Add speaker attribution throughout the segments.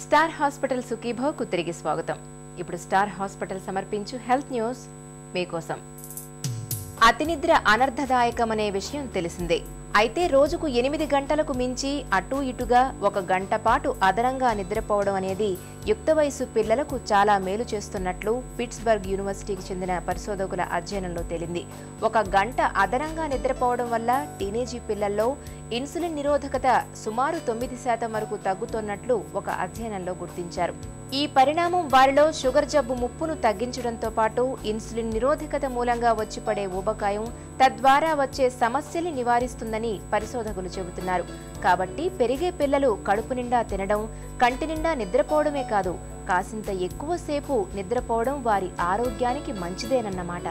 Speaker 1: Star hospital సుఖీభవ్కు తిరిగి స్వాగతం. ఇప్పుడు స్టార్ హాస్పిటల్ సమర్పించు హెల్త్ న్యూస్ మీకోసం. అతినిద్ర అనర్థదాయకమనే విషయం తెలిసిందే. అయితే రోజుకు ఎనిమిది గంటలకు మించి అటూ ఇటుగా ఒక గంట పాటు అదనంగా నిద్రపోవడం అనేది యుక్త వయసు పిల్లలకు చాలా మేలు చేస్తున్నట్లు పిట్స్బర్గ్ యూనివర్సిటీకి చెందిన పరిశోధకుల అధ్యయనంలో తేలింది. ఒక గంట అదనంగా నిద్రపోవడం వల్ల టీనేజీ పిల్లల్లో ఇన్సులిన్ నిరోధకత సుమారు తొమ్మిది శాతం వరకు తగ్గుతున్నట్లు ఒక అధ్యయనంలో గుర్తించారు. ఈ పరిణామం వారిలో షుగర్ జబ్బు ముప్పును తగ్గించడంతో పాటు ఇన్సులిన్ నిరోధకత మూలంగా వచ్చి పడే ఊబకాయం తద్వారా వచ్చే సమస్యల్ని నివారిస్తుందని పరిశోధకులు చెబుతున్నారు. కాబట్టి పెరిగే పిల్లలు కడుపు నిండా తినడం కంటి నిండా నిద్రపోవడమే కాదు కాసింత ఎక్కువసేపు నిద్రపోవడం వారి ఆరోగ్యానికి మంచిదేనన్నమాట.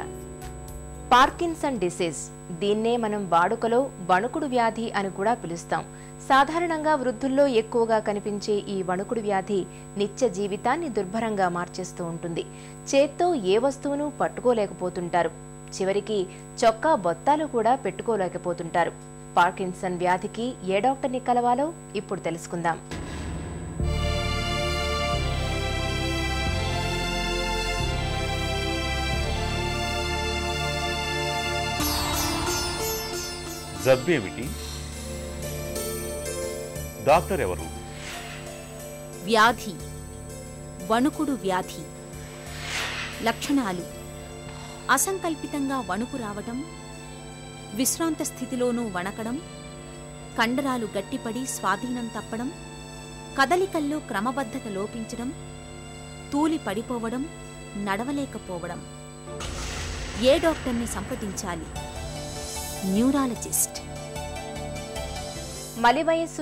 Speaker 1: Parkinson disease. దీన్నే మనం వాడుకలో వణుకుడు వ్యాధి అని కూడా పిలుస్తాం. సాధారణంగా వృద్ధుల్లో ఎక్కువగా కనిపించే ఈ వణుకుడు వ్యాధి నిత్య జీవితాన్ని దుర్భరంగా మార్చేస్తూ ఉంటుంది. చేత్తో ఏ వస్తువును పట్టుకోలేకపోతుంటారు. చివరికి చొక్కా బొత్తాలు కూడా పెట్టుకోలేకపోతుంటారు. పార్కిన్సన్ వ్యాధికి ఏ డాక్టర్ని కలవాలో ఇప్పుడు తెలుసుకుందాం.
Speaker 2: జబ్బేమిటి డాక్టర్ ఎవరు?
Speaker 3: వ్యాధి. వణుకుడు వ్యాధి. లక్షణాలు. అసంకల్పితంగా వణుకు రావటం విశ్రాంత స్థితిలోనూ వణకడం కండరాలు గట్టిపడి స్వాధీనం తప్పడం కదలికల్లో క్రమబద్ధత లోపించడం తూలి పడిపోవడం నడవలేకపోవడం. ఏ డాక్టర్ని సంప్రదించాలి? న్యూరాలజిస్ట్.
Speaker 1: మలి వయస్సు